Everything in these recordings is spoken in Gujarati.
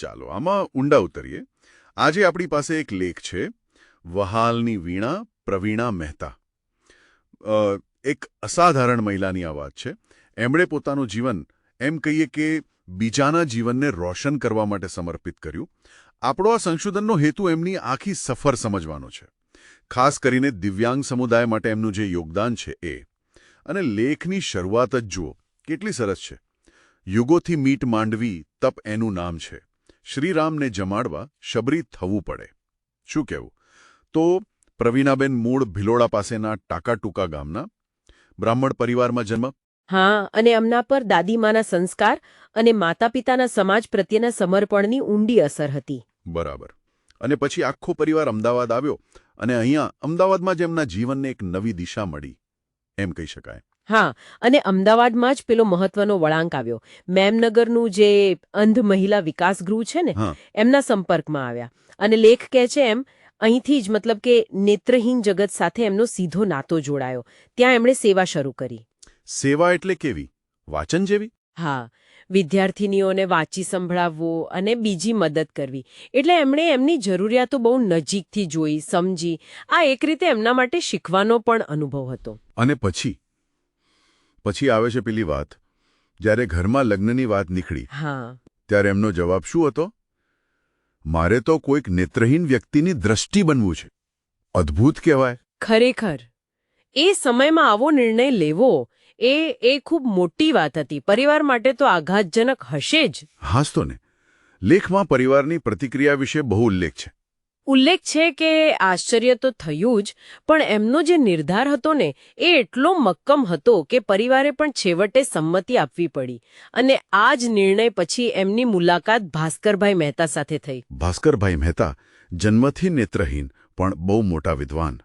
ચાલો, આમાં ઊંડા ઉતરીએ. આજે આપણી પાસે એક લેખ છે, વહાલની વીણા પ્રવીણા મહેતા. એક અસાધારણ મહિલાની આ વાત છે. એમણે પોતાનું જીવન એમ કહીએ કે બીજાના જીવનને રોશન કરવા માટે સમર્પિત કર્યું. આપણો આ સંશોધનનો હેતુ એમની આખી સફર સમજવાનો છે. ખાસ કરીને દિવ્યાંગ સમુદાય માટે એમનું જે યોગદાન છે એ. અને લેખની શરૂઆત જ જુઓ, કેટલી સરસ છે. યુગોથી મીટ માંડવી તપ એનું નામ છે. શ્રીરામને જમાડવા શબરી થવું પડે. શું કહેવું તો પ્રવીણાબેન મૂળ ભિલોડા પાસેના ટાકાટૂકા ગામના બ્રાહ્મણ પરિવારમાં જન્મ. હા અને એમના પર દાદીમાના સંસ્કાર અને માતા પિતાના સમાજ પ્રત્યેના સમર્પણની ઊંડી અસર હતી. બરાબર. અને પછી આખો પરિવાર અમદાવાદ આવ્યો અને અહીંયા અમદાવાદમાં જ એમના જીવનને એક નવી દિશા મળી. એમ કહી શકાય. હા અને અમદાવાદમાં જ પેલો મહત્વનો વળાંક આવ્યો. મેમનગરનું જે અંધ મહિલા વિકાસ ગૃહ છે ને એમના સંપર્કમાં આવ્યા. અને લેખ કહે છે એમ અહીંથી જ મતલબ કે નેત્રહીન જગત સાથે એમનો સીધો નાતો જોડાયો. ત્યાં એમણે સેવા શરૂ કરી. સેવા એટલે કેવી? વાચન જેવી? હા વિદ્યાર્થીનીઓને વાંચી સંભળાવવું અને બીજી મદદ કરવી. એટલે એમણે એમની જરૂરિયાતો બહુ નજીકથી જોઈ સમજી. આ એક રીતે એમના માટે શીખવાનો પણ અનુભવ હતો. અને પછી? પછી આવે છે પેલી વાત. જ્યારે ઘરમાં લગ્નની વાત નીકળી હા. ત્યારે એમનો જવાબ શું હતો? મારે તો કોઈક નેત્રહીન વ્યક્તિની દ્રષ્ટિ બનવું છે. અદ્ભુત કહેવાય. ખરેખર. એ સમયમાં આવો નિર્ણય લેવો એ એ ખૂબ મોટી વાત હતી. પરિવાર માટે તો આઘાતજનક હશે જ. હાસ તો ને લેખમાં પરિવારની પ્રતિક્રિયા વિશે બહુ ઉલ્લેખ છે. ઉલ્લેખ છે કે આશ્ચર્ય તો થયું જ પણ એમનો જે નિર્ધાર હતો ને એ એટલો મક્કમ હતો કે પરિવારે પણ છેવટે સંમતિ આપવી પડી. અને આ જ નિર્ણય પછી એમની મુલાકાત ભાસ્કરભાઈ મહેતા સાથે થઈ. ભાસ્કરભાઈ મહેતા જન્મથી નેત્રહીન પણ બહુ મોટા વિદ્વાન.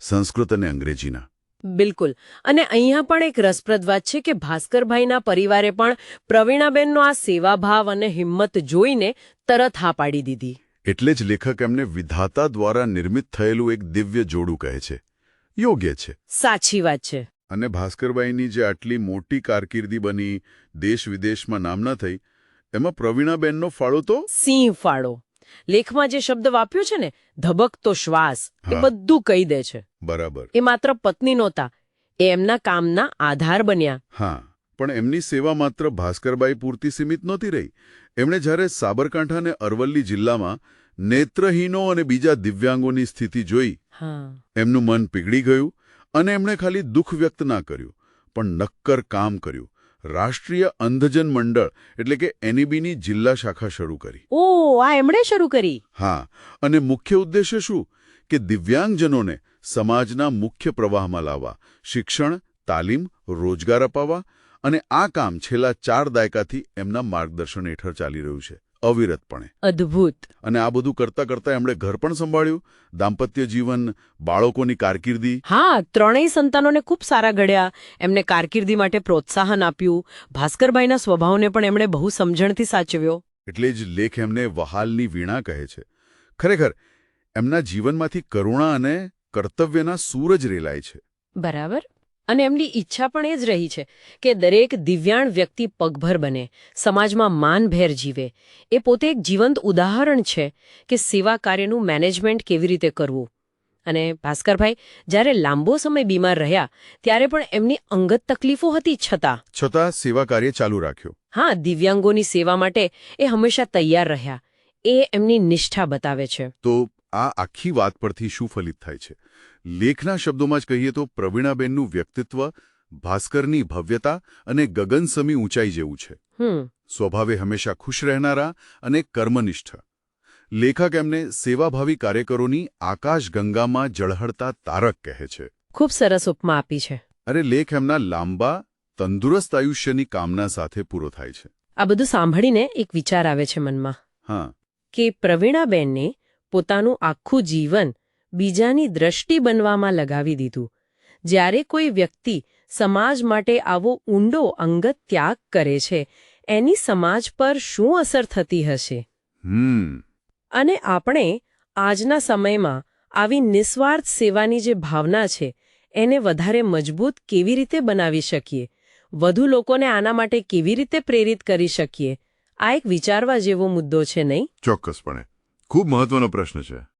સંસ્કૃત અને અંગ્રેજીના. બિલકુલ. અને અહીંયા પણ એક રસપ્રદ વાત છે કે ભાસ્કરભાઈના પરિવારે પણ પ્રવીણાબેનનો આ સેવાભાવ અને હિંમત જોઈને તરત હા પાડી દીધી. એટલે જ લેખક એમને વિધાતા દ્વારા નિર્મિત થયેલું એક દિવ્ય જોડું કહે છે. યોગ્ય છે. સાચી વાત છે. અને ભાસ્કરભાઈની જે આટલી મોટી કારકિર્દી બની દેશ વિદેશમાં નામના થઈ એમાં પ્રવીણાબેનનો ફાળો તો? સિંહ ફાળો. લેખમાં જે શબ્દ વાપર્યો છે ને ધબકતો શ્વાસ એ બધું કહી દે છે. બરાબર. એ માત્ર પત્ની નહોતા એ એમના કામના આધાર બન્યા. હા પણ એમની સેવા માત્ર ભાસ્કરબાઈ પૂરતી સીમિત નહોતી રહી. એમણે જ્યારે સાબરકાંઠા અને અરવલ્લી જિલ્લામાં નેત્રહીનો અને બીજા દિવ્યાંગોની સ્થિતિ જોઈ એમનું મન પીગળી ગયું અને એમણે ખાલી દુઃખ વ્યક્ત ના કર્યું પણ નક્કર કામ કર્યું. રાષ્ટ્રીય અંધજન મંડળ એટલે કે એનઈબીની જિલ્લા શાખા શરૂ કરી. ઓ આ એમણે શરૂ કરી? હા અને મુખ્ય ઉદ્દેશ્ય શું? કે દિવ્યાંગજનોને સમાજના મુખ્ય પ્રવાહમાં લાવવા શિક્ષણ તાલીમ રોજગાર અપાવવા અને આ કામ છેલ્લા ચાર દાયકાથી એમના માર્ગદર્શન હેઠળ ચાલી રહ્યું છે અવિરતપણે. અદ્ભુત. અને આ બધું કરતા કરતા એમણે ઘર પણ સંભાળ્યું દાંપત્ય જીવન બાળકોની કારકિર્દી. હા ત્રણેય સંતાનોને ખૂબ સારા ઘડ્યા. એમને કારકિર્દી માટે પ્રોત્સાહન આપ્યું. ભાસ્કરભાઈના સ્વભાવને પણ એમણે બહુ સમજણથી સાચવ્યો. એટલે જ લેખ એમને વહાલની વીણા કહે છે. ખરેખર એમના જીવનમાંથી કરુણા અને કર્તવ્યના સૂરજ રેલાય છે. બરાબર. અને એમની ઈચ્છા પણ એ જ રહી છે કે દરેક દિવ્યાંગ વ્યક્તિ પગભર બને સમાજમાં માનભેર જીવે. એ પોતે એક જીવંત ઉદાહરણ છે કે સેવા કાર્યનું મેનેજમેન્ટ કેવી રીતે કરવું. અને ભાસ્કરભાઈ જ્યારે લાંબો સમય બીમાર રહ્યા ત્યારે પણ એમની અંગત તકલીફો હતી છતાં. છતાં સેવા કાર્ય ચાલુ રાખ્યું. હા દિવ્યાંગોની સેવા માટે એ હંમેશા તૈયાર રહ્યા. એ એમની નિષ્ઠા બતાવે છે. તો આ આખી વાત પરથી શું ફલિત થાય છે. લેખના શબ્દોમાં જ કહીએ તો પ્રવીણાબેનનું વ્યક્તિત્વ ભાસ્કરની ભવ્યતા અને ગગનસમી ઊંચાઈ જેવું છે. સ્વભાવે હંમેશા ખુશ રહેનારા અને કર્મનિષ્ઠ. લેખક એમને સેવાભાવી કાર્યકરોની આકાશગંગામાં જળહળતા તારક કહે છે. ખૂબ સરસ ઉપમા આપી છે. અરે લેખ એમના લાંબા તંદુરસ્ત આયુષ્યની કામના સાથે પૂરો થાય છે. આ બધું સાંભળીને એક વિચાર આવે છે મનમાં. હા. કે પ્રવીણાબેનને પોતાનું આખું જીવન બીજાની દ્રષ્ટિ બનવામાં લગાવી દીધું. જ્યારે કોઈ વ્યક્તિ સમાજ માટે આવો ઊંડો અંગત ત્યાગ કરે છે એની સમાજ પર શું અસર થતી હશે? અને આપણે આજના સમયમાં આવી નિસ્વાર્થ સેવાની જે ભાવના છે એને વધારે મજબૂત કેવી રીતે બનાવી શકીએ? વધુ લોકોને આના માટે કેવી રીતે પ્રેરિત કરી શકીએ? આ એક વિચારવા જેવો મુદ્દો છે નહીં? ચોક્કસપણે. ખૂબ મહત્વનો પ્રશ્ન છે.